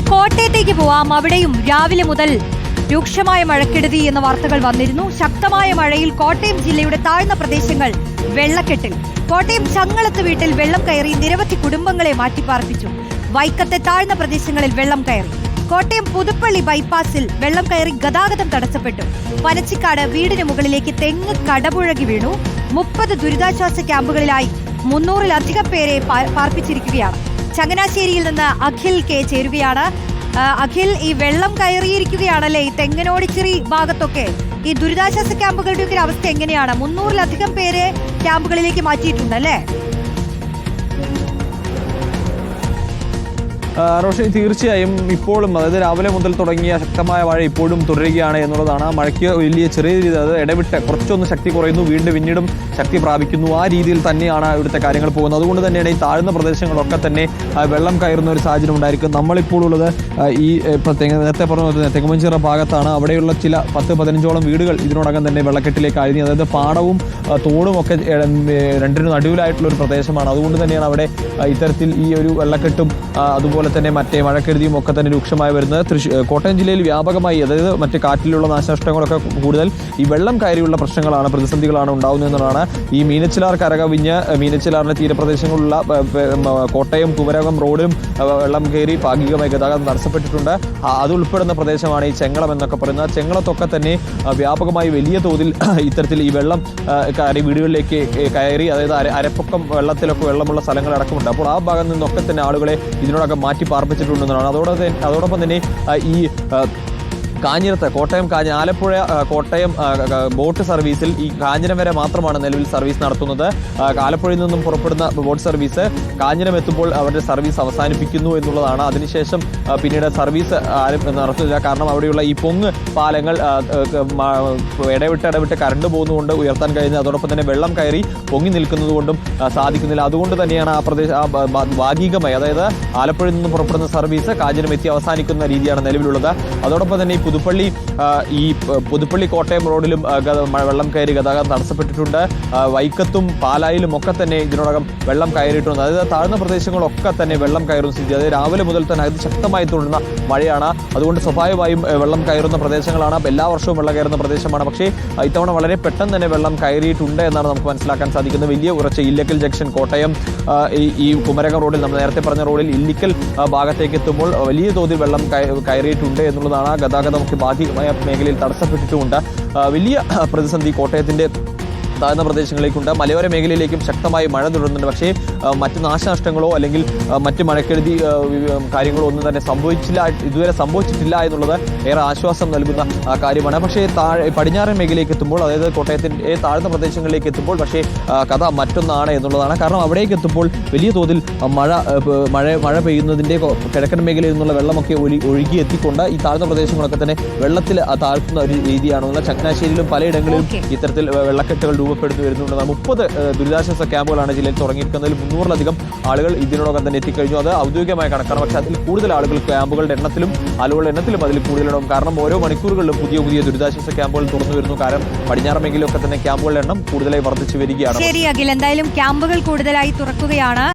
കോട്ടയത്തേക്ക് പോവാം. അവിടെയും രാവിലെ മുതൽ രൂക്ഷമായ മഴക്കെടുതി എന്ന വാർത്തകൾ വന്നിരുന്നു. ശക്തമായ മഴയിൽ കോട്ടയം ജില്ലയുടെ താഴ്ന്ന പ്രദേശങ്ങൾ വെള്ളക്കെട്ടിൽ. കോട്ടയം ചങ്ങളത്ത് വീട്ടിൽ വെള്ളം കയറി നിരവധി കുടുംബങ്ങളെ മാറ്റിപ്പാർപ്പിച്ചു. വൈക്കത്തെ താഴ്ന്ന പ്രദേശങ്ങളിൽ വെള്ളം കയറി. കോട്ടയം പുതുപ്പള്ളി ബൈപ്പാസിൽ വെള്ളം കയറി ഗതാഗതം തടസ്സപ്പെട്ടു. പനച്ചിക്കാട് വീടിന് മുകളിലേക്ക് തെങ്ങ് കടപുഴകി വീണു. മുപ്പത് ദുരിതാശ്വാസ ക്യാമ്പുകളിലായി മുന്നൂറിലധികം പേരെ പാർപ്പിച്ചിരിക്കുകയാണ്. ചങ്ങനാശ്ശേരിയിൽ നിന്ന് അഖിൽ കെ ചേരുകയാണ്. അഖിൽ ഈ വെള്ളം കയറിയിരിക്കുകയാണല്ലേ? ഈ തെങ്ങനോടിച്ചിറി ഭാഗത്തൊക്കെ ഈ ദുരിതാശ്വാസ ക്യാമ്പുകളുടെ ഒക്കെ അവസ്ഥ എങ്ങനെയാണ്? മുന്നൂറിലധികം പേരെ ക്യാമ്പുകളിലേക്ക് മാറ്റിയിട്ടുണ്ടല്ലേ? ആ, റോഷനി തീർച്ചയായും ഇപ്പോഴും അതായത് രാവിലെ മുതൽ തുടങ്ങിയ ശക്തമായ മഴ ഇപ്പോഴും തുടരുകയാണ് എന്നുള്ളതാണ്. മഴയ്ക്ക് വലിയ ചെറിയ രീതി അത് ഇടവിട്ട് കുറച്ചൊന്ന് ശക്തി കുറയുന്നു. വീണ്ടും പിന്നീടും ശക്തി പ്രാപിക്കുന്നു. ആ രീതിയിൽ തന്നെയാണ് ഇവിടുത്തെ കാര്യങ്ങൾ പോകുന്നത്. അതുകൊണ്ട് തന്നെയാണ് ഈ താഴ്ന്ന പ്രദേശങ്ങളൊക്കെ തന്നെ വെള്ളം കയറുന്ന ഒരു സാഹചര്യം ഉണ്ടായിരിക്കും നമ്മളിപ്പോൾ ഉള്ളത് ഈ പ്രത്യേക നേരത്തെ പറഞ്ഞ തെങ്ങുമഞ്ചിറ ഭാഗത്താണ്. അവിടെയുള്ള ചില പത്ത് പതിനഞ്ചോളം വീടുകൾ ഇതിനോടകം തന്നെ വെള്ളക്കെട്ടിലേക്ക് അഴിഞ്ഞു അതായത് പാടവും തോടും ഒക്കെ രണ്ടിനും നടുവിലായിട്ടുള്ള ഒരു പ്രദേശമാണ്. അതുകൊണ്ട് തന്നെയാണ് അവിടെ ഇത്തരത്തിൽ ഈ ഒരു വെള്ളക്കെട്ടും ആ, അതുപോലെ തന്നെ മറ്റേ മഴക്കെടുതിയും ഒക്കെ തന്നെ രൂക്ഷമായി വരുന്നത്. തൃശ്ശൂർ കോട്ടയം ജില്ലയിൽ വ്യാപകമായി അതായത് മറ്റ് കാറ്റിലുള്ള നാശനഷ്ടങ്ങളൊക്കെ കൂടുതൽ ഈ വെള്ളം കയറിയുള്ള പ്രശ്നങ്ങളാണ് പ്രതിസന്ധികളാണ് ഉണ്ടാകുന്നത് എന്നുള്ളതാണ് ഈ മീനച്ചിലാർ കരകവിഞ്ഞ് മീനച്ചിലാറിന്റെ തീരപ്രദേശങ്ങളിലുള്ള കോട്ടയം കുമരകം റോഡിലും വെള്ളം കയറി ഭാഗികമായി ഗതാഗതം തടസ്സപ്പെട്ടിട്ടുണ്ട്. അതുൾപ്പെടുന്ന പ്രദേശമാണ് ഈ ചെങ്ങളം എന്നൊക്കെ പറയുന്നത്. ചെങ്ങളത്തൊക്കെ തന്നെ വ്യാപകമായി വലിയ തോതിൽ ഇത്തരത്തിൽ ഈ വെള്ളം കയറി വീടുകളിലേക്ക് കയറി അതായത് അര അരപ്പൊക്കം വെള്ളത്തിലൊക്കെ വെള്ളമുള്ള സ്ഥലങ്ങളടക്കമുണ്ട്. അപ്പോൾ ആ ഭാഗത്ത് നിന്നൊക്കെ തന്നെ ആളുകളെ ഇതിനോടൊക്കെ മാറ്റി പാർപ്പിച്ചിട്ടുണ്ടെന്നാണ്. അതോടൊപ്പം അതോടൊപ്പം തന്നെ ഈ കാഞ്ഞിരത്ത് കോട്ടയം കാഞ്ഞ ആലപ്പുഴ കോട്ടയം ബോട്ട് സർവീസിൽ ഈ കാഞ്ഞിരം വരെ മാത്രമാണ് നിലവിൽ സർവീസ് നടത്തുന്നത്. ആലപ്പുഴയിൽ നിന്നും പുറപ്പെടുന്ന ബോട്ട് സർവീസ് കാഞ്ഞിരം എത്തുമ്പോൾ അവരുടെ സർവീസ് അവസാനിപ്പിക്കുന്നു എന്നുള്ളതാണ്. അതിനുശേഷം പിന്നീട് സർവീസ് ആരും നടത്തുന്നില്ല. കാരണം അവിടെയുള്ള ഈ പൊങ്ങ് പാലങ്ങൾ ഇടവിട്ട് ഇടവിട്ട് കറണ്ട് പോകുന്നതുകൊണ്ട് ഉയർത്താൻ കഴിയുന്നത് അതോടൊപ്പം തന്നെ വെള്ളം കയറി പൊങ്ങി നിൽക്കുന്നതുകൊണ്ടും സാധിക്കുന്നില്ല. അതുകൊണ്ട് തന്നെയാണ് ആ പ്രദേശം ഭാഗികമായി അതായത് ആലപ്പുഴയിൽ നിന്നും പുറപ്പെടുന്ന സർവീസ് കാഞ്ഞിരം എത്തി അവസാനിക്കുന്ന രീതിയാണ് നിലവിലുള്ളത്. അതോടൊപ്പം തന്നെ ഈ പുതുപ്പള്ളി ഈ പുതുപ്പള്ളി കോട്ടയം റോഡിലും വെള്ളം കയറി ഗതാഗതം തടസ്സപ്പെട്ടിട്ടുണ്ട്. വൈക്കത്തും പാലായിലും ഒക്കെ തന്നെ ഇതിനോടകം വെള്ളം കയറിയിട്ടുണ്ട്. അതായത് താഴ്ന്ന പ്രദേശങ്ങളൊക്കെ തന്നെ വെള്ളം കയറുന്ന സ്ഥിതി. അതായത് രാവിലെ മുതൽ തന്നെ അതിശക്തമായി തുടരുന്ന മഴയാണ്. അതുകൊണ്ട് സ്വാഭാവികമായും വെള്ളം കയറുന്ന പ്രദേശങ്ങളാണ്. എല്ലാ വർഷവും വെള്ളം കയറുന്ന പ്രദേശമാണ്. പക്ഷേ ഇത്തവണ വളരെ പെട്ടെന്ന് തന്നെ വെള്ളം കയറിയിട്ടുണ്ട് എന്നാണ് നമുക്ക് മനസ്സിലാക്കാൻ സാധിക്കുന്നത്. വലിയ കുറച്ച് ഇല്ലക്കൽ ജംഗ്ഷൻ കോട്ടയം ഈ- കുമരകം റോഡിൽ നമ്മൾ നേരത്തെ പറഞ്ഞ റോഡിൽ ഇല്ലിക്കൽ ഭാഗത്തേക്ക് എത്തുമ്പോൾ വലിയ തോതിൽ വെള്ളം കയറിയിട്ടുണ്ട് എന്നുള്ളതാണ് ആ ഗതാഗതമൊക്കെ ഭാഗികമായ മേഖലയിൽ തടസ്സപ്പെട്ടിട്ടുമുണ്ട്. വലിയ പ്രതിസന്ധി കോട്ടയത്തിന്റെ താഴ്ന്ന പ്രദേശങ്ങളിലേക്കുണ്ട്. മലയോര മേഖലയിലേക്കും ശക്തമായി മഴ തുടരുന്നുണ്ട്. പക്ഷേ മറ്റ് നാശനഷ്ടങ്ങളോ അല്ലെങ്കിൽ മറ്റ് മഴക്കെടുതി കാര്യങ്ങളോ ഒന്നും തന്നെ സംഭവിച്ചില്ല ഇതുവരെ സംഭവിച്ചിട്ടില്ല എന്നുള്ളത് ഏറെ ആശ്വാസം നൽകുന്ന കാര്യമാണ്. പക്ഷേ താഴെ പടിഞ്ഞാറൻ മേഖലയിലേക്ക് എത്തുമ്പോൾ അതായത് കോട്ടയത്തിന്റെ താഴ്ന്ന പ്രദേശങ്ങളിലേക്ക് എത്തുമ്പോൾ പക്ഷേ കഥ മറ്റൊന്നാണ് എന്നുള്ളതാണ്. കാരണം അവിടേക്ക് എത്തുമ്പോൾ വലിയ തോതിൽ മഴ മഴ മഴ പെയ്യുന്നതിന്റെ കിഴക്കൻ മേഖലയിൽ നിന്നുള്ള വെള്ളമൊക്കെ ഒഴി ഒഴുകി എത്തിക്കൊണ്ട് ഈ താഴ്ന്ന പ്രദേശങ്ങളൊക്കെ തന്നെ വെള്ളത്തിൽ താഴ്ത്തുന്ന ഒരു രീതിയാണെന്നുള്ള ചങ്ങനാശ്ശേരിയിലും പലയിടങ്ങളിലും. ഇത്തരത്തിൽ വെള്ളക്കെട്ടുകൾ വെള്ളക്കെട്ടുകൾ രൂപപ്പെടുന്നു വരുന്നുണ്ട് മുപ്പത് ദുരിതാശ്വാസ ക്യാമ്പുകളാണ് ജില്ലയിൽ തുടങ്ങിയിരിക്കുന്നതിൽ മുന്നൂറിലധികം ആളുകൾ ഇതിനോടകം തന്നെ എത്തിക്കഴിഞ്ഞു. അത് ഔദ്യോഗികമായ കണക്കാണ്. പക്ഷേ അതിൽ കൂടുതൽ ആളുകൾ ക്യാമ്പുകളുടെ എണ്ണത്തിലും ആളുകളുടെ എണ്ണത്തിലും അതിൽ കൂടുതലുണ്ടാവും കാരണം ഓരോ മണിക്കൂറുകളിലും പുതിയ പുതിയ ദുരിതാശ്വാസ ക്യാമ്പുകൾ തുറന്നു വരുന്നു. കാരണം പടിഞ്ഞാറ് മേഖലയിലൊക്കെ തന്നെ ക്യാമ്പുകളുടെ എണ്ണം കൂടുതലായി വർദ്ധിച്ചു വരികയാണ്. ശരി അഖിൽ. എന്തായാലും ക്യാമ്പുകൾ കൂടുതലായി തുറക്കുകയാണ്.